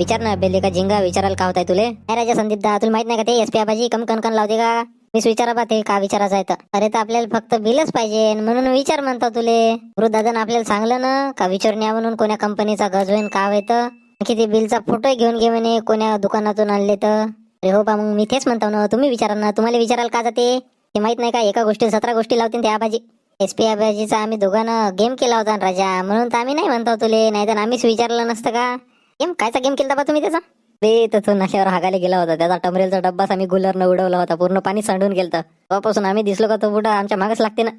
विचार ना बेले का झिंगा विचारायला का होताय तुले? नाही राजा संदीप दा तुला माहीत नाही का ते एस पी आबाजी? कम कणकण लावते का? मीच विचारा बा ते का विचारायचं आहे तर. अरे तर आपल्याला फक्त बिलच पाहिजे म्हणून विचार म्हणतो तुले. वृद्धादन आपल्याला सांगलं ना का विचारून या म्हणून कोण्या कंपनीचा गज होईन का होय तर? किती बिलचा फोटो घेऊन घे म्हणे कोण्या दुकानातून आणले तर. अरे हो बा मग मी तेच म्हणतो ना तुम्ही विचारा ना तुम्हाला विचारायला का जाते? ते माहीत नाही का एका गोष्टी सतरा गोष्टी लावतील त्या आबाजी. एस पी आबाजीचा आम्ही दोघांना गेम केला होता राजा म्हणून तर आम्ही नाही म्हणतो तुले नाही तर आम्हीच विचारलं नसतं का? गेम कायचा गेम केला बा तुम्ही त्याचा? ते तसं नशावर हागायला गेला होता. त्याचा टमरेलचा डब्बाच आम्ही गुलरनं उडवला होता. पूर्ण पाणी सांडून गेलं तेव्हापासून आम्ही दिसलो का तो बुडा? आमच्या मागच लागते ना.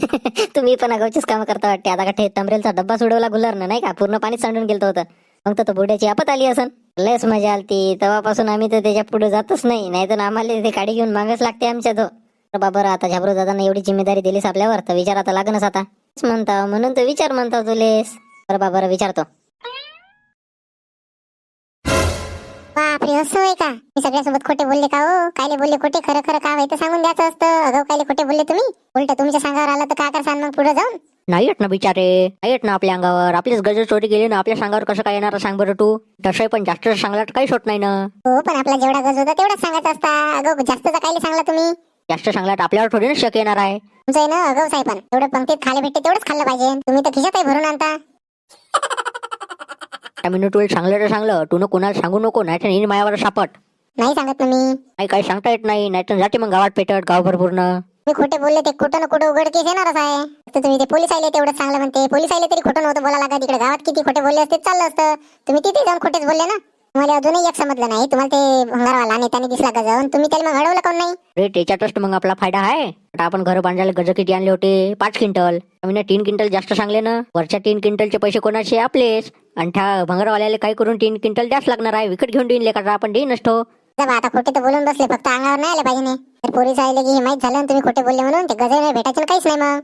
तुम्ही पण अगावचीच कामं करता वाटते. आता का ते टमरेलचा डब्बा सोडवला गुलरनं नाही का? पूर्ण पाणी सांडून गेलं होतं. मग तर तो बुड्याची आपत आली असन. लयच मजा आलती. तेव्हापासून आम्ही तर त्याच्या पुढे जातच नाही. नाही तर आम्हाला ते काडी घेऊन मागच लागते आमच्या तो. तर बाबा आता झाबरू दादांना एवढी जिम्मेदारी दिलीस आपल्यावर? तर विचार आता लागणच आता. म्हणता म्हणून तर विचार म्हणता तुलेस बरं बाबा विचारतो. बापरे असं होय का? मी सगळ्यासोबत खोटे बोलले का हो? कायले बोलले खोटे? खरं खरं का व्हायचं सांगून द्यायचं असतं. अगाऊ कायले खोटे बोलले तुम्ही? उलट तुमच्या सांगावर आलं तर का करसान मग पुढे जाऊन? नाही येत ना बिचारे. नाही येत ना आपल्या अंगावर. आपलीच गज चोरी गेली ना आपल्या सांगावर कसं काय येणार सांग बरं तू? तसंही पण जास्त सांगला तर काहीच होत नाही ना. हो पण आपला जेवढा गज होता तेवढाच सांगायचा असता. अगं जास्तचा कायले सांगला तुम्ही? जास्त सांगला तर आपल्यावर थोडी ना शक येणार आहे. तुमचं आहे ना अगाऊ साहेब पण. तेवढं पंक्तीत खाले भेटते तेवढंच खाल्लं पाहिजे. तुम्ही तर खिशातही भरून आणता. आम्ही तुला सांगलं तर सांगलं. तू न कोणाला सांगू नको नाही तर येईन मायावर सापट नाही सांगत ना मी. नाही काही सांगता येत नाही नाही तर जाते मग गावात पेटत गावभर पूर्ण मी खोटे बोलले ते कुठं ना कुठं उघडकीस येणारच आहे. तर तुम्ही ते पोलीस आले तेवढं चांगलं म्हणते. पोलीस आले तरी खोटं नव्हतं बोला लागत. तिकडे गावात किती खोटे बोलले असते चाललं असतं. तुम्ही तिथे जाऊन खोटेच बोलले ना. तुम्हाला अजूनही एक समजलं नाही. तुम्हाला ते भंगारवाला नेत्याने दिसला का जाऊन तुम्ही त्याला मग अडवलं कोण नाही? रे त्याच्यातच तर मग आपला फायदा आहे. आता आपण घर बांधायला गज किती आणले होते? पाच क्विंटल. आम्ही ना तीन क्विंटल जास्त सांगले ना. वरच्या तीन क्विंटलचे पैसे कोणाचे? आपलेच. आणि त्या भंगारवाल्याला काय करून तीन क्विंटल द्यास लागणार आहे. विकत घेऊन देईन लेकर आपण देईन बा, आता खोटे तर बोलून बसले फक्त अंगावर नाही आले पाहिजे तर पोलीस आले की हे माहीत झालं आणि तुम्ही खोटे बोलले म्हणून ते गजे नाही भेटायचं काहीच नाही मग.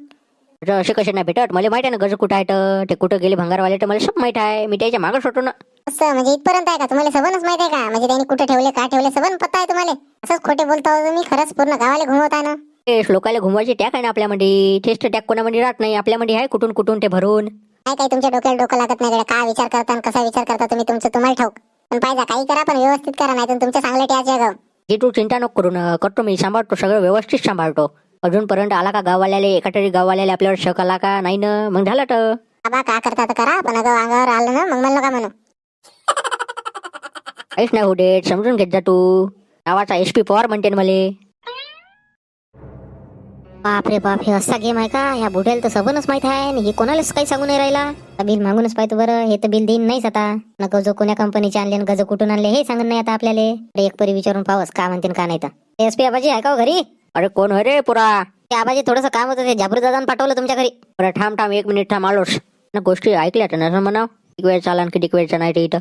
तर असे कसे नाही भेटत? मला माहिती आहे ना गज कुठं आहे तर ते कुठं गेले भंगारवाले तर मला सब माहीत आहे. मी त्याच्या मागच होतो ना. असं म्हणजे इथपर्यंत आहे का? तुम्हाला सबनच माहीत आहे का? म्हणजे त्यांनी कुठे ठेवले का ठेवले सबन पत्ता आहे तुम्हाला. असंच खोटे बोलता हो तुम्ही खरंच पूर्ण गावाला घुमवता ना. तेच लोकांना घुमवायचे टॅक आहे ना आपल्यामध्ये. तेच तर टॅक कोणामध्ये राहत नाही. आपल्यामध्ये आहे कुठून कुठून ते भरून. काय काय तुमच्या डोक्याला डोकं लागत नाही. काय विचार करता आणि कसा विचार करता तुम्ही? तुमचं तुम्हाला ठाऊक. पण पाहिजे काही करा पण व्यवस्थित करा नाही तर तुमच्या चांगले ट्याचे गाव. जे तू चिंता नको करू ना करतो मी सांभाळतो सगळं व्यवस्थित सांभाळतो. अजूनपर्यंत आला का गाववाल्याले? एका तरी गाववाल्याला आपल्यावर शक आला का? नाही ना? मग झालं तर? बाबा का करता तर करा पण अगं अंगावर आलं ना मग म्हणलं का म्हणू? काहीच नाही होते समजून घेत जा तू. नावाचा एस पी पवार म्हणते ना मले. बापरे बाप हे असा गेम आहे का? या बुढ्याला तर सबनच माहीत आहे आणि हे कोणालाच काही सांगू नाही राहिला. बिल मागूनच पाहतो बरं हे तर बिल देईन नाहीच आता. न गजो कोण्या कंपनीचे आणले आणि गज कुठून आणले हे सांगत नाही आता आपल्याला. एक परी विचारून पावस का म्हणते का नाही तर. एस पी आबाजी आहे का हो घरी? अरे कोण होय रे पुरा? ते आबाजी थोडंसं काम होतं ते झाबरू दादान पाठवलं तुमच्या घरी. बरं थांब थांब एक मिनिट थांब आलोस ना गोष्टी ऐकल्या तर ना म्हणा किती वेळ चाला आणि किती वेळचा नाही इथं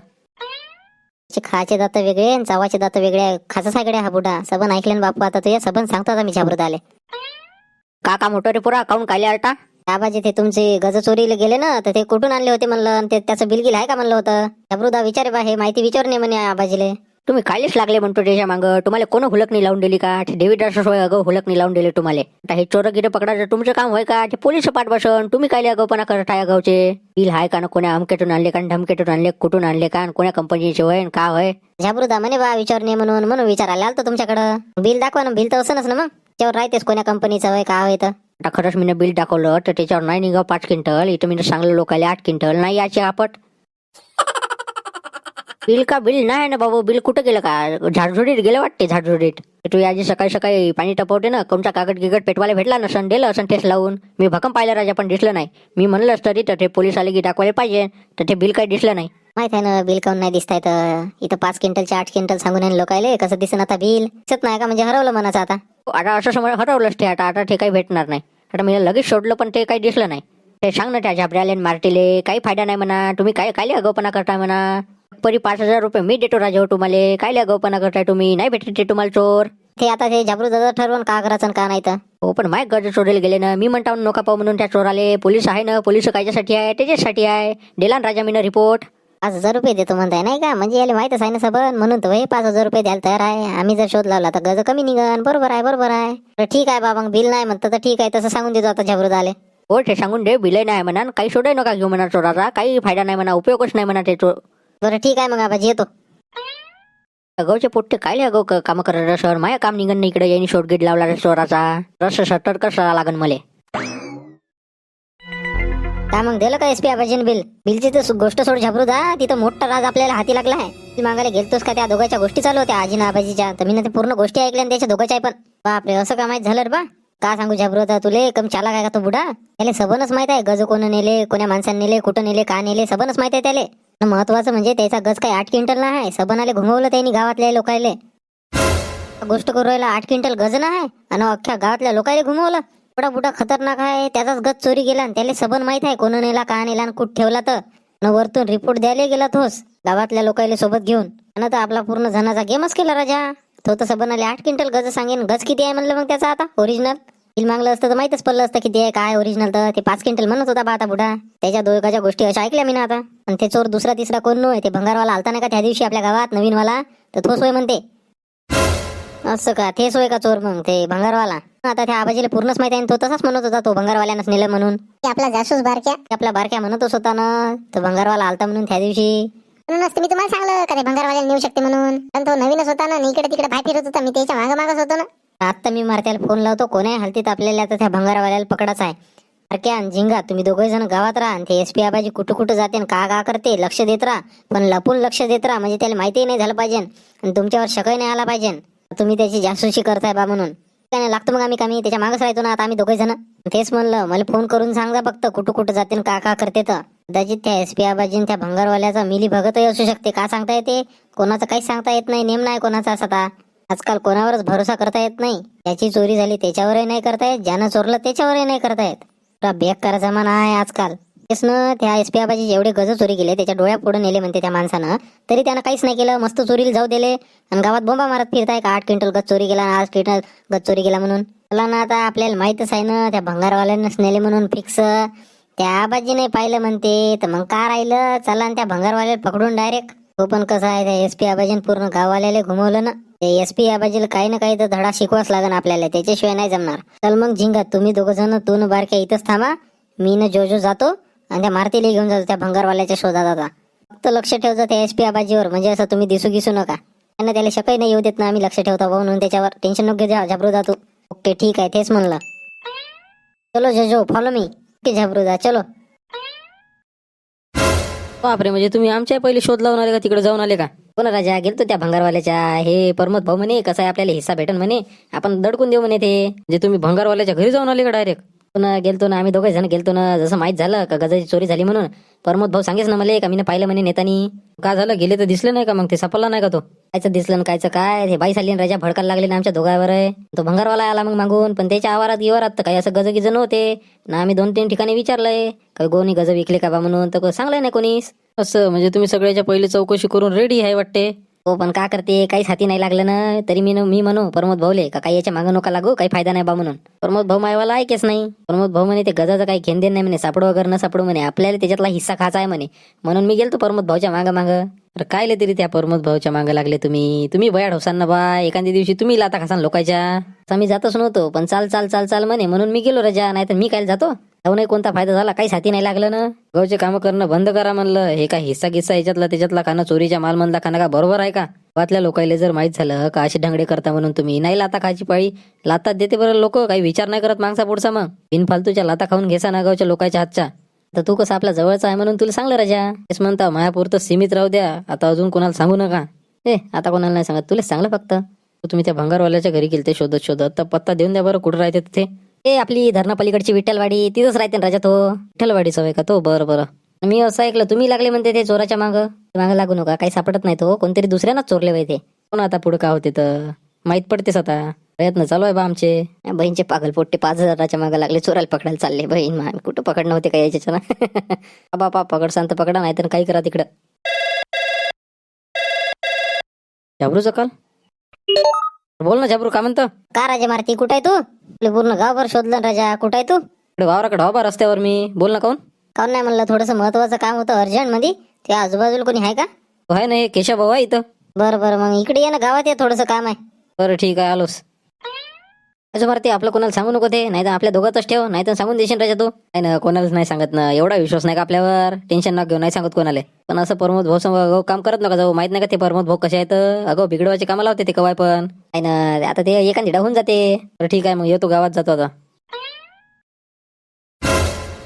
खायचे दात वेगळे आणि चावाचे दात वेगळे खाचा सायकडे हा बुडा सबन ऐकले बापू आता तुझ्या सबन सांगतो आता मी झाबरू दाले का काम होतं रे पुरा काऊन काले आलता आबाजी ते तुमचे गज चोरीला गेले ना तर ते कुठून आणले होते म्हणलं? आणि ते त्याचं बिल गिल आहे का म्हणलं होतं? झाबरूदा विचारे बा हे माहिती विचार नाही म्हणे आबाजीले. तुम्ही खालीच लागले म्हणतो त्याच्या मागं. तुम्हाला कोण हुलकणी लावून दिली का? डेव्हिड होय अगं हुलकणी लावून दिली तुम्हाला. आता हे चोर गिरे पकडायचं तुमचं काम होय का? ते पोलीस पाठ बसन. तुम्ही काय अगोपणा करत आहे अगावचे? बिल आहे का ना कोण्या अमकेतून आणले का? धमकेतून आणले कुठून आणले का? आणि कोण्या कंपनीचे होय का होय? झाबरूदा म्हणे बा विचार नाही म्हणून म्हणून विचारायला आलतो तुमच्याकडं. बिल दाखवा ना बिल तर असं ना मग. त्यावर राहतेस कोण्या कंपनीचं होय का होय तर. आता खरंच मी बिल दाखवलं तर त्याच्यावर नाही निघा पाच क्विंटल इथं मी सांगलं लोकांना आठ क्विंटल नाही याचे आपट. बिल का बिल नाही ना बाबू बिल कुठं गेलं का? झाडझुडीत गेलं वाटते झाडझुडीत. तू आजी सकाळी सकाळी पाणी टपवते ना कोणता कागद गिगट पेटवायला भेटला नसन दिलं असं टेस्ट लावून. मी भकम पाहिलं राजा पण दिसलं नाही. मी म्हणलंच तरी तर ते पोलीस आले की दाखवायला पाहिजे तर ते बिल काही दिसलं नाही. माहीत आहे ना बिल काऊन नाही दिसताय तर? इथं पाच क्विंटलचे आठ क्विंटल सांगून आहे लोकायले कसं दिसन आता बिल दिसत नाही का? म्हणजे हरवलं मनाचं आता. आता असं समोर हरवलंच ते आता आता ते काही भेटणार नाही. आता मी लगेच सोडलं पण ते काही दिसलं नाही. ते सांग ना त्या झाबऱ्याले मारटीले काही फायदा नाही म्हणा. तुम्ही काय काय अगोपणा करताय म्हणा? परी पाच हजार रुपये मी देतो राजा हो तुम्हाला. काय अगोपणा करताय तुम्ही? नाही भेटते ते तुम्हाला चोर. ते आता ते झाबरू दादा ठरवून का करायचं का नाही तर. हो पण माय गरज चोरीला गेले ना. मी म्हणता नोका पाहू म्हणून त्या चोराले. पोलीस आहे ना. पोलीस कायच्यासाठी आहे? त्याच्यासाठी आहे. दिला ना राजा मी रिपोर्ट पाच हजार रुपये देतो म्हणताय नाही का? म्हणजे याला माहितच आहे ना सबन. म्हणून तो हे पाच हजार रुपये द्यायला तयार आहे. आम्ही जर शोध लावला तर गज कमी निघन. बरोबर आहे बरोबर आहे. तर ठीक आहे बाबा मग बिल नाही म्हणतं तर ठीक आहे. तसं सांगून देतो आता झाबरू आले हो ते सांगून दे बिले नाही म्हणा काही सोडे नका घेऊ म्हणा चोराचा काही फायदा नाही म्हणा उपयोगच नाही म्हणा ते चोर. बरं ठीक आहे मग आबाजी येतो. अगावचे पोट्टे काय अगो काम करत सर माया काम निघन नाही इकडे यांनी शॉर्टगेट लावला रे चोराचा. रस सटर कसा लागन मले? काय मग दिलं का एसपी आबाजीने बिल बिलची तर गोष्ट सोड झापरू दा तिथं मोठा राज आपल्याला हाती लागला आहे. ती मागायला गेलतोस का त्या दोघांच्या गोष्टी चालू होत्या आजी आबाजीच्या. तर मी ते पूर्ण गोष्टी ऐकल्या त्याच्या दोघांच्या पण. बापरे असं का माहीत झालं रे बा? का सांगू झापरू दा तुले कम चाला काय का तो बुडा त्याला सबनच माहीत आहे गज कोण नेले कोण्या माणसाने नेले कुठं नेले का नेले सबनच माहीत आहे त्याले. महत्वाचं म्हणजे त्याचा गज काही आठ क्विंटल ना आहे. सबनाले घुमवलं त्यांनी गावातल्या लोकायले. गोष्ट करू राहिला आठ क्विंटल गज ना आहे. आणि अख्ख्या गावातल्या लोकायला घुमवलं. एवढा बुडा खतरनाक आहे? त्याचाच गज चोरी गेला आणि त्याला सबन माहीत आहे कोण नेला का नेला आणि कुठ ठेवला तर? न वरतून रिपोर्ट द्यायला गेला तोस गावातल्या लोकांना सोबत घेऊन. आणि तर आपला पूर्ण जनाचा गेमच केला राजा. तो तर सबन आले आठ क्विंटल गज सांगेन गज किती आहे म्हणलं मग त्याचा आता? ओरिजिनल बिल मागलं असतं तर माहितच पडलं असतं किती आहे काय ओरिजिनल तर. ते पाच क्विंटल म्हणत होता बा आता बुडा त्याच्या दोघाच्या गोष्टी अशा ऐकल्या मी ना आता. आणि ते चोर दुसरा तिसरा कोण नव्हे ते भंगारवाला आलता नाही का त्या दिवशी आपल्या गावात नवीनवाला? तर तोच होय म्हणते असं का? तेच होय का चोर मग? ते भंगारवाला? आता त्या आबाजीला पूर्णच माहिती आहे तो तसाच म्हणत होता तो भंगारवाल्यानंच नेलं म्हणून. आपला जासूस बारक्या? आपला बारक्या म्हणतच होता ना तो भंगारवाला आलता म्हणून त्या दिवशी. म्हणूनच तर मी तुम्हाला सांगलं का ते भंगारवाल्याला नेऊ शकते म्हणून? पण तो नवीनच होता ना आणि इकडे तिकडे बाहेर फिरत होता मी त्याच्या मागं मागच होतो ना. आता मी मारत्याला फोन लावतो कोणाही हालतीत आपल्याला आता त्या भंगारवाल्याला पकडाच आहे? अरक्या आणि झिंगा तुम्ही दोघे जण गावात राहा आणि ते एस पी आबाजी कुठं कुठं जाते आणि का का करते लक्ष देत राहा. पण लपून लक्ष देत राहा म्हणजे त्याला माहितीही नाही झालं पाहिजे आणि तुमच्यावर शकही नाही आला पाहिजे. तुम्ही त्याची जासूसी करताय बा म्हणून. त्याने लागतो मग आम्ही कमी. त्याच्या मागच राहतो ना आता आम्ही दोघे जण. तेच म्हणलं मला फोन करून सांगा फक्त कुठं कुठं जाते का का करते तर. कदाचित त्या एस पी आबाजी त्या भंगारवाल्याचा मिली भगतही असू शकते. का सांगता येते? कोणाचं काही सांगता येत नाही. नेम नाही कोणाचा आता आजकाल कोणावरच भरोसा करता येत नाही. त्याची चोरी झाली त्याच्यावरही नाही करता येत. ज्यानं चोरलं त्याच्यावरही नाही करता येत. बेकार जमाना आहे आजकाल. तेच ना त्या एस पी आबाजी जेवढे गज चोरी केले त्याच्या डोळ्या पुढे नेले म्हणते त्या माणसानं. तरी त्यानं काहीच नाही केलं मस्त चोरीला जाऊ दिले. आणि गावात बोंबा मारत फिरताय का? आठ क्विंटल गज चोरी केला आठ क्विंटल गज चोरी केला म्हणून. चला ना आता आपल्याला माहीतच आहे ना त्या भंगारवाल्यांनाच नेले म्हणून फिक्स त्या आबाजीने नाही पाहिलं म्हणते तर मग का राहिलं? चला आणि त्या भंगारवाल्याला पकडून डायरेक्ट तो पण कसं आहे त्या एस पी आबाजीने पूर्ण गाववाल्याला घुमवलं ना. ते एस पी आबाजीला काही ना काही तर धडा शिकवाच लागन आपल्याला त्याच्याशिवाय नाही जमणार. चल मग झिंगा तुम्ही दोघं जण तून बारक्या इथंच थांबा. मी न जो जो जातो आणि त्या मारतीला घेऊन जातो त्या भंगारवाल्याच्या शोधात आता. फक्त लक्ष ठेवतो त्या एस पी आबाजीवर. म्हणजे असं तुम्ही दिसू गिसू नका. त्यांना त्याला शकही नाही येऊ देत ना आम्ही लक्ष ठेवतो भाऊ म्हणून त्याच्यावर टेन्शन नको घ्या झाबरू तू. ओके ठीक आहे तेच म्हणलं. चलो जजो फॉलो मी ओके झाबरू चलो. बापरे म्हणजे तुम्ही आमच्या पहिले शोध लावून आले का तिकडे जाऊन आले का? ना राजा गेलतो त्या भंगारवाल्याच्या? हे परमत भाऊ म्हणे कसं आहे आपल्याला हिस्सा भेटन म्हणे. आपण दडकून देऊ म्हणे ते. म्हणजे तुम्ही भंगारवाल्याच्या घरी जाऊन आले का डायरेक्ट गेलतो ना आम्ही दोघे जण गेलतो ना जसं माहीत झालं का गजाची चोरी झाली म्हणून. परमोद भाऊ सांगेच ना मला का मी पाहिलं म्हणे नेतानी. का झालं गेले तर दिसले नाही का मग? ते सापडला नाही का तो? कायचं दिसलं ना कायचं काय? हे बाई साली राजा भडकायला लागले ना आमच्या दोघावर. आहे तो भंगारवाला आला मग मागून पण त्याच्या आवारात गिवारात तर काही असं गज गिज नव्हते. ना आम्ही दोन तीन ठिकाणी विचारलंय काही कोणी गज विकले का बा म्हणून? तर सांगलंय नाही कोणीच. असं म्हणजे तुम्ही सगळ्याच्या पहिले चौकशी करून रेडी आहे वाटते? हो पण का करते? काहीच हाती नाही लागलं ना. तरी मी न- मी म्हणू प्रमोद भाऊले का काही याच्या मागं नका लागू काही फायदा नाही बा म्हणून. प्रमोद भाऊ मायवाला ऐकेच नाही. प्रमोद भाऊ म्हणे ते गजाचं काही घेण देण नाही म्हणे सापडो वगैरे न सापडू म्हणे आपल्याला त्याच्यातला हिस्सा खायचा आहे म्हणे. म्हणून मी गेलतो प्रमोद भाऊच्या मागं मागं. तर काय तरी त्या प्रमोद भाऊच्या मागे लागले तुम्ही? तुम्ही बयाड होसान ना बा एखाद्या दिवशी तुम्ही लाता खासान लोकांच्या. तर मी जातच नव्हतो पण चाल चाल चाल चाल म्हणे म्हणून मी गेलो रजा नाही तर मी काय जातो? नाही कोणता फायदा झाला? काही साथी नाही लागलं ना. गावचे कामं करणं बंद करा म्हणलं. हे काय हिस्सा गिस्सा याच्यातला त्याच्यातला खाणं चोरीच्या मालमधला खाणं का? बरोबर आहे का? गावातल्या लोकांना जर माहीत झालं का असे ढंगडे करता म्हणून तुम्ही? नाही लाता खायची पाळी. लातात देते बरं लोक. काही विचार नाही करत मागचा पुढचा मग. बिनफालतूच्या लाता खाऊन घेसा ना गावच्या लोकांच्या हातच्या. तर तू कसं आपला जवळचा आहे म्हणून तुला सांगलं राजा? तेच म्हणता मायापुरतं सीमित राहू द्या. आता अजून कोणाला सांगू नका. ए आता कोणाला नाही सांगत. तुला सांगलं फक्त. तुम्ही त्या भंगारवाल्याच्या घरी गेलते शोधत शोधत. तर पत्ता देऊन द्या बरं कुठं राहते तिथे. ए आपली धरणापलीकडची विठ्ठलवाडी तिथंच राहते ना राजा तो. विठ्ठलवाडी आहे का तो? बरं बरं. मी असं ऐकलं तुम्ही लागले म्हणते ते चोराच्या मागं. मागं लागू नका काही सापडत नाही तो. कोणतरी दुसऱ्यानाच चोरले पाहिजे कोण आता पुढे का होते तर? माहीत पडतेस आता. प्रयत्न चालू आहे बा आमचे. बहीणचे पागल पोट्टे पाच हजाराच्या मागे लागले चोराला पकडायला चालले बहीण. मा कुठं पकडणं होते काय याच्या बापा पकड सांगत पकडा नाही तर काही करा तिकडं. घाबरू सकाल बोल ना झाबरू का म्हणतं? का राजा मारती कुठं आहे तू? आपलं पूर्ण गावभर शोधलं ना राजा कुठं आहे तू? इकडे वावराकडे हवा रस्त्यावर मी. बोल ना काऊन काऊन नाही म्हणलं थोडंसं महत्वाचं काम होतं अर्जंटमध्ये ते आजूबाजूला कोणी आहे का? तो आहे ना हे केशा भाऊ आहे इथं. बरं बरं मग इकडे ये ना गावात ये थोडंसं काम आहे. बरं ठीक आहे आलोस असं मारते आपलं कोणाला सांगू नको ते नाही तर आपल्या दोघातच ठेव नाही तर सांगून देशील राजा तू नाही ना कोणालाच नाही सांगत ना एवढा विश्वास नाही का आपल्यावर? टेन्शन ना घेऊ नाही सांगत कोणाला. पण असं प्रमोद भाऊ अगो काम करत नका जाऊ माहीत नाही का ते प्रमोद भाऊ कसे आहेत? अगो बिघडवायचे कामाला होते ते कवाय पण. नाही ना आता ते एखादी होऊन जाते. तर ठीक आहे मग येतो गावात जातो आता.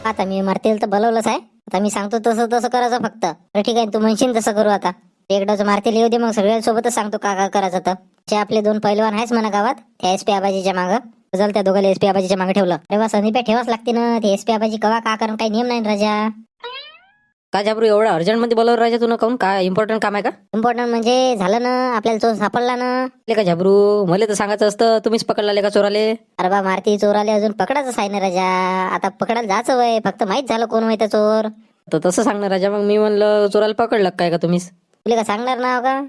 आता मी मरतील तर बोलवलंच आहे. आता मी सांगतो तसं तसं करायचं फक्त. तर ठीक आहे तू म्हणशील तसं करू आता. एकदाच मारतील येऊ दे मग सगळ्यांसोबतच सांगतो का का करायचं तर जे आपले दोन पैलवान आहेच म्हणा गावात त्या एस पी आबाजीच्या मागं. जल त्या दोघांना एस पी आबाजीच्या मागे ठेवलं. तेव्हा संदीप ठेवाच लागते ना. ते एस पी आबाजी कवा का कारण काही नियम नाही ना राजा. का झाबरू एवढं अर्जंटमध्ये बोलावर राजा तुला काहून? काय इम्पॉर्टंट काम आहे का? इम्पॉर्टंट म्हणजे झालं ना आपल्याला चोर सापडला ना. ले का झाबरू मला तर सांगायचं असतं तुम्हीच पकडला का चोराले? अरे बा मारती चोराले अजून पकडायचं आहे ना राजा. आता पकडायला जायचं वय फक्त माहीत झालं कोण माहिती चोर. तर तसं सांगणार राजा मग मी म्हणलं चोराला पकडलं काय का तुम्हीच? तुला का सांगणार ना हो का?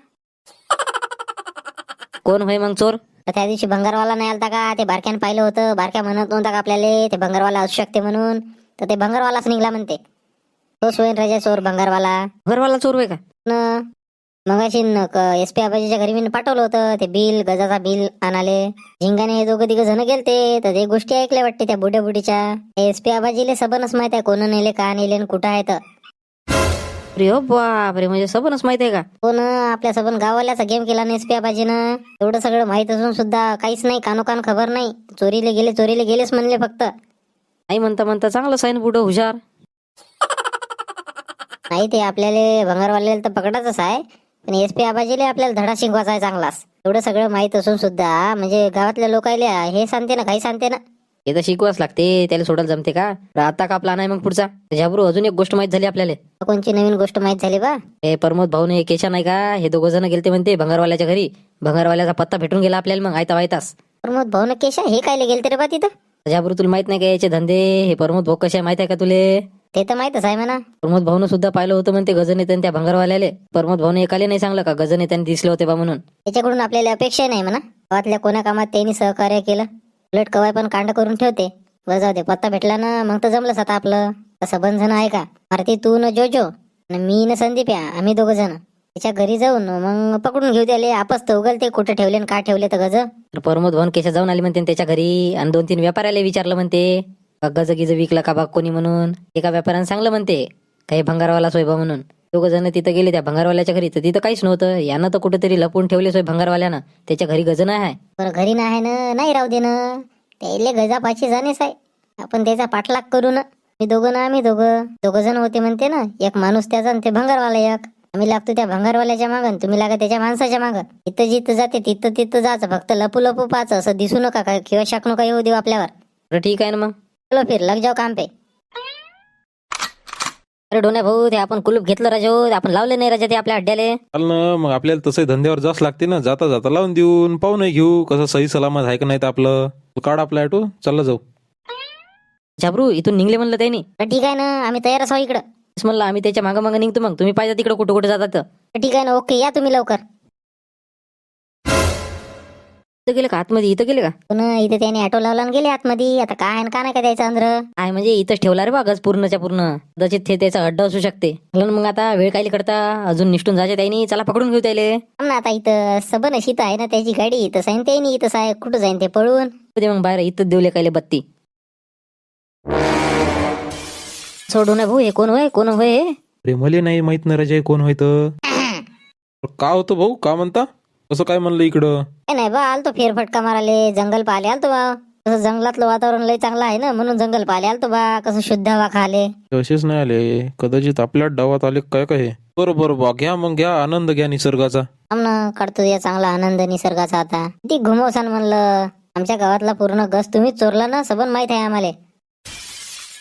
कोण होय मग चोर? तर त्या दिवशी भंगारवाला नाही आलता का? ते बारक्यानं पाहिलं होतं. बारक्या म्हणत नव्हता का आपल्याला? ते भंगारवाला असू शकते म्हणून. तर ते भंगारवालाच निघला म्हणते. तो सोयन राजा चोर भंगारवाला. घरवाला चोर होय का? न. मगाशी एस पी आबाजीच्या घरी मी पाठवलं होतं. ते बिल गजाचा बिल आणाले. झिंगाने हे दोघं तिघं जण गेलते. तर ते गोष्टी ऐकल्या वाटते त्या बुड्या बुडीच्या. एस पी आबाजीले सबनच माहीत आहे कोण नेले का नेले कुठं आहेत अरे हो बापरे म्हणजे सबनच माहिती आहे का? कोण आपल्या सबन गावाल्याचा गेम केला नाही एस पी आबाजीनं एवढं सगळं माहीत असून सुद्धा काहीच नाही कानोकान खबर नाही. चोरीले गेले चोरीले गेलेच म्हणले फक्त. नाही म्हणता म्हणता चांगलं साईन बुडं हुशार. नाही ते आपल्याला भंगारवाल्याला तर पकडायचंच आहे. पण एस पी आबाजीले आपल्याला धडा शिकवायचा आहे चांगलाच. एवढं सगळं माहीत असून सुद्धा म्हणजे गावातल्या लोकायले हे सांगते ना काही सांगते ना. हे तर शिकवाच लागते त्याला सोडायला जमते का? आता का प्लान आहे मग पुढचा? झाबरू अजून एक गोष्ट माहीत झाली आपल्याला. कोणची नवीन गोष्ट माहीत झाली बा? हे प्रमोद भाऊने केशा नाही का? हे दोघं जण गेलते म्हणते भंगारवाल्याच्या घरी. भंगारवाल्याचा पत्ता भेटून गेला आपल्याला मग आयता वायतास. प्रमोद भाऊ न केशा हे कायले गेलते रे बा तिथं? झाबरू तुला माहीत नाही का याचे धंदे? हे प्रमोद भाऊ कसे माहीत आहे का तुले? ते तर माहितच आहे म्हणा. प्रमोद भाऊनं सुद्धा पाहिलं होतं म्हणते गजन येत्याने त्या भंगारवाल्याले. प्रमोद भाऊने एकाले नाही सांगलं का गजन येत्याने दिसले होते बा म्हणून. त्याच्याकडून आपल्याला अपेक्षा नाही म्हणा. गावातल्या कोणा कामात त्यांनी सहकार्य केलं. उलट कवाय पण कांड करून ठेवते. बरं जाऊ दे पत्ता भेटला ना मग तर जमलंच आता आपलं. तसं बंधन आहे का? मारती तू न जोजो न मी न संदीप या आम्ही दोघ जण. त्याच्या घरी जाऊन मग पकडून घेऊ त्याले आपस तर उगल ते कुठे ठेवले आणि का ठेवले तर गज. तर प्रमोद भाऊन केशा जाऊन आले म्हणते न त्याच्या घरी आणि दोन तीन व्यापाऱ्याला विचारलं म्हणते. गज गिज विकला का बा कोणी म्हणून? एका व्यापाऱ्यानं सांगलं म्हणते काही भंगारवाला सोय म्हणून. दोघं जण तिथं गेले त्या भंगारवाल्याच्या घरी. तर तिथं काहीच नव्हतं. यानं तर कुठेतरी लपून ठेवले सोय भंगारवाल्यानं. त्याच्या घरी गज नाही आहे. बरं घरी नाही ना? नाही राहू दे ना. त्याले गजापाची जाणीस आहे आपण त्याचा पाठलाग करू ना. मी दोघं ना आम्ही दोघं. दोघं जण होते म्हणते ना. एक माणूस त्याचा आणि ते भंगारवाला एक. आम्ही लागतो त्या भंगारवाल्याच्या मागं तुम्ही लागा त्याच्या माणसाच्या मागं. तिथं जिथं जाते तिथं तिथं जायचं. फक्त लपू लपू पाच असं दिसू नका किंवा शाक नका येऊ देऊ आपल्यावर? बरं ठीक आहे ना मग. चलो फिर लग जाऊ काम पे. अरे डोन्या भाऊ ते आपण कुलूप घेतलं राजा हो, ते आपण लावले नाही राजा ते आपल्या अड्ड्याले चाल ना मग आपल्याला तसं धंद्यावर जास्त लागते ना. जाता जाता लावून देऊन पाहू नाही घेऊ. कसं सही सलामत आहे का नाही तर आपलं. काढ आपला ऑटो चालला जाऊ. झाबरू इथून निघले म्हणलं त्यांनी. तर ठीक आहे ना आम्ही तयार असावं इकडं. तेच म्हणलं आम्ही त्याच्या मागं मागं निघतो मग. तुम्ही पाहिजे तिकडे कुठं कुठे जातात. तर. तर ठीक आहे ना ओके या तुम्ही लवकर. इथं गेले का? आतमध्ये? इथं गेले का? पुन्हा इथे त्याने ऑटो लावला आणि गेले आतमध्ये. आता काय आणि का नाही का द्यायचं अंद्र? आहे म्हणजे इथंच ठेवला रे बा गज पूर्णच्या पूर्ण. कदाचित ते त्याचा अड्डा असू शकते. म्हणून मग आता वेळ कायली करता. अजून निष्ठून जायचे त्यांनी. चला पकडून घेऊ त्याले. थांब ना आता इथं सबन शीत आहे ना त्याची गाडी. इथं साईन ते नाही इथं आहे कुठं जाईन ते पळून? ते मग बाहेर. इथंच देऊले कायले बत्ती. सोडू ना भाऊ हे कोण होय? कोण होय? हे? अरे मले नाही माहीत ना राजा हे कोण होय तर? का होतं भाऊ? का म्हणता? कसं काय म्हणलं इकडं? ए नाही बा आलतो फेरफटका माराले जंगल पाहिले आलतो बा. कसं जंगलातलं वातावरण लय चांगलं आहे ना म्हणून जंगल पाहिले आलतो बा कसं शुद्ध हवा खाले असेच नाही आले कदाचित आपल्या डावात आले काय काय? बरं बरं बा घ्या मग घ्या आनंद घ्या निसर्गाचा. काढतो या चांगला आनंद निसर्गाचा आता. किती घुमवसान म्हणलं आमच्या गावातला पूर्ण गस तुम्हीच चोरला ना सबन माहीत आहे आम्हाला.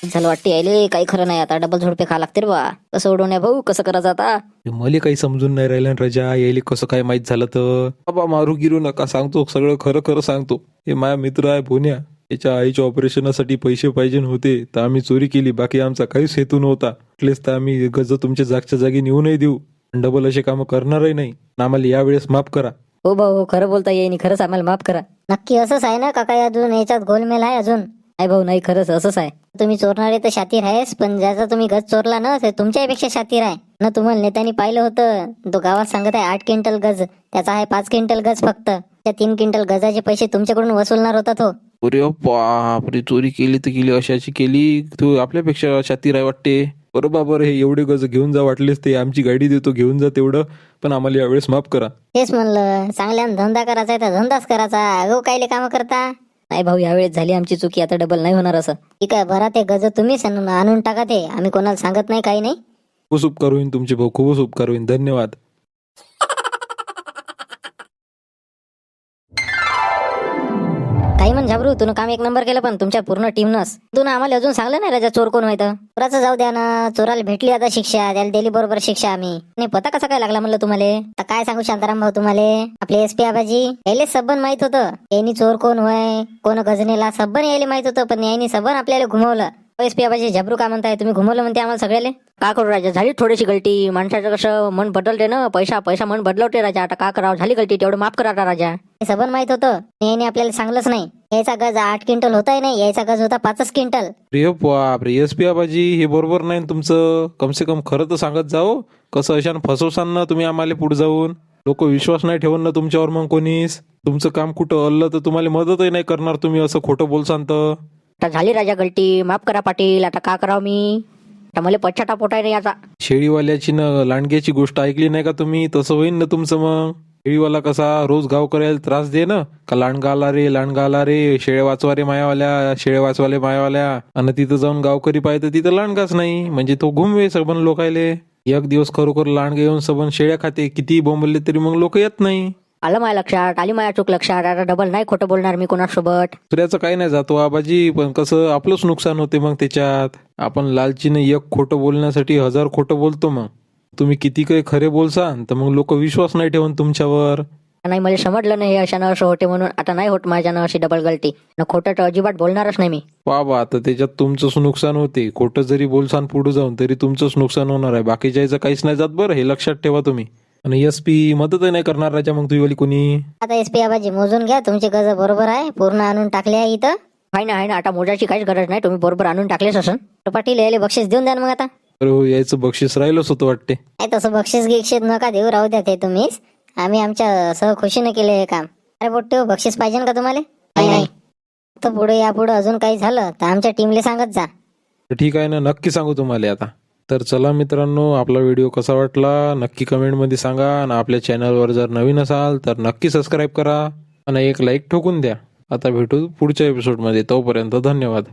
झालं वाटते यायले काही खरं नाही आता डबल झोडपे खा लागते रे बा. कसं उडवण्या भाऊ कसं करायचं आता? मले काही समजून नाही राहिलं ना राजा यायले कसं काय माहीत झालं तर? बाबा मारू गिरू नका सांगतो सगळं खरं खरं सांगतो. हे माझा मित्र आहे भोन्या. त्याच्या आईच्या ऑपरेशनासाठी पैसे पाहिजे होते तर आम्ही चोरी केली बाकी आमचा काहीच हेतू नव्हता. म्हटलेच तर आम्ही गज तुमच्या जागच्या जागी नेऊनही देऊ. डबल असे कामं करणारही नाही. आम्हाला यावेळेस माफ करा. हो भाऊ हो खरं बोलता येईन खरंच आम्हाला माफ करा. नक्की असंच आहे ना का काय अजून याच्यात गोलमेल आहे अजून. नाही भाऊ नाही खरंच असंच आहे. तुम्ही चोरणारे तर शातीर आहेस पण ज्याचा तुम्ही गज चोरला ना ते तुमच्यापेक्षा शातीर आहे. ना तुम्हाला नेत्यांनी पाहिलं होतं तो गावात सांगत आहे आठ क्विंटल गज त्याचा आहे पाच क्विंटल गज फक्त. त्या तीन क्विंटल गजाचे पैसे तुमच्याकडून वसूलणार होता तो. अरे बापरे चोरी केली तर केली अशाची केली. तू आपल्यापेक्षा छाती राय वाटते. बरं बाबर हे एवढे गज घेऊन जा वाटलेस ते आमची गाडी देतो घेऊन जा तेवढं पण आम्हाला यावेळेस माफ करा. तेच म्हणलं चांगल्यानं धंदा करायचा आहे तर धंदाच करायचा. अगो कायले काम करता. नाही भाऊ यावेळेस झाली आमची चुकी आता डबल नाही होणार असं. ठीक आहे भरा ते गज तुम्हीच आणून आणून टाका ते. आम्ही कोणाला सांगत नाही काही नाही. खूप उपकार होईन तुमचे भाऊ खूपच उपकार होईन. धन्यवाद. काही म्हण झाबरू तुनं काम एक नंबर केलं पण तुमच्या पूर्ण टीमनंच. तू आम्हाला अजून सांगलं नाही राजा चोर कोण व्हायचं चोराचं जाऊ द्या ना चोराला भेटली आता शिक्षा त्याला दिली बरोबर शिक्षा आम्ही. नाही पता कसा काय लागला म्हणलं तुम्हाला? तर काय सांगू शांताराम भाऊ तुम्हाला? आपले एस पी आबाजी यायले सबन माहीत होतं. यांनी चोर कोण होय? कोण गजनेला सबन यायला माहीत होतं पण यांनी सबन आपल्याला घुमवलं. एस पी आबाजी झबरू का म्हणताय? तुम्ही घुमवलं म्हणते आम्हाला सगळ्याले? का करू राजा? झाली थोडीशी गलती. माणसाचं कसं मन बदलते ना? पैसा पैसा मन बदलवते राजा. आता का करावं? झाली गलती तेवढं माफ करा राजा. सबन माहीत होतं? याने आपल्याला सांगलंच नाही. यायचा गज आठ क्विंटल होताय नाही? यायचा गज होता पाचच क्विंटल. रे एस पी आबाजी हे बरोबर नाही ना तुमचं? कम से कम खरं तर सांगत जाओ कसं अशान फसवसान ना तुम्ही आम्हाला पुढे जाऊन? लोक विश्वास नाही ठेवून ना तुमच्यावर मग कोणीच? तुमचं काम कुठं? अल्लं तर तुम्हाला मदतही नाही करणार तुम्ही असं खोटं बोलसान तर. आता झाली राजा गलती. माफ करा पाटील आता का करावं मी? आता मला पश्चाताप पोटाय नाही याचा. शेळीवाल्याची ना लांडग्याची गोष्ट ऐकली नाही का तुम्ही? तसं होईन ना तुमचं मग. शेळीवाला कसा रोज गाव करायला त्रास दे ना? का लांडगा आला रे लांडगा आला रे? शेळे वाचवा रे मायावाल्या शेळे वाचवाले मायावाल्या. आणि तिथं जाऊन गावकरी पाहिजे तिथं लांडगाच नाही. म्हणजे तो घुमवे सबन लोकायले. एक दिवस खरोखर लांडगे येऊन सबन शेळ्या खाते. किती बोंबले तरी मग लोक येत नाही. आलं माझ्या लक्षात आली माझ्या चूक लक्षात आता डबल नाही खोटं बोलणार मी कोणासोबत. दुसऱ्याचं काही नाही जातो आबाजी पण कसं आपलंच नुकसान होते मग त्याच्यात. आपण लालचीने एक खोटं बोलण्यासाठी हजार खोटं बोलतो मग. तुम्ही किती काही खरे बोलसान तर मग लोक विश्वास नाही ठेवून तुमच्यावर. नाही मला समजलं नाही अशानं असं होते म्हणून. आता नाही होत माझ्यानं अशी डबल गलती. न खोटं तर अजिबात बोलणारच नाही मी. बाबा तर त्याच्यात तुमचंच नुकसान होते. खोटं जरी बोलसान पुढे जाऊन तरी तुमचंच नुकसान होणार आहे. बाकीच्याचं काहीच नाही जात बरं हे लक्षात ठेवा तुम्ही. आणि एस पी मदतही नाही करणार राजा मग तुझी कोणी? आता एस पी आबाजी मोजून घ्या तुमची गज बरोबर आहे पूर्ण आणून टाकले आहे इथं. आहे ना आहे ना आता मोजाची काहीच गरज नाही तुम्ही बरोबर आणून टाकलेच असं तर पाटील यायले बक्षीस देऊन द्या ना मग आता. अरे हो यायचं बक्षीस राहिलंच होतं वाटते. नाही तसं बक्षीस गिक्षीस नका देऊ राहू द्या ते तुम्हीच. आम्ही आमच्या सहखुशीने केले हे काम. अरे बोट्टे बक्षीस पाहिजे ना का तुम्हाला? नाही नाही. तर पुढे यापुढे अजून काही झालं तर आमच्या टीमले सांगत जा. तर ठीक आहे ना नक्की सांगू तुम्हाला आता. तर चला मित्रांनो आपला व्हिडिओ कसा वाटला नक्की कमेंटमध्ये सांगा. आणि आपल्या चॅनलवर जर नवीन असाल तर नक्की सबस्क्राईब करा. आणि एक लाईक ठोकून द्या. आता भेटू पुढच्या एपिसोडमध्ये तोपर्यंत धन्यवाद.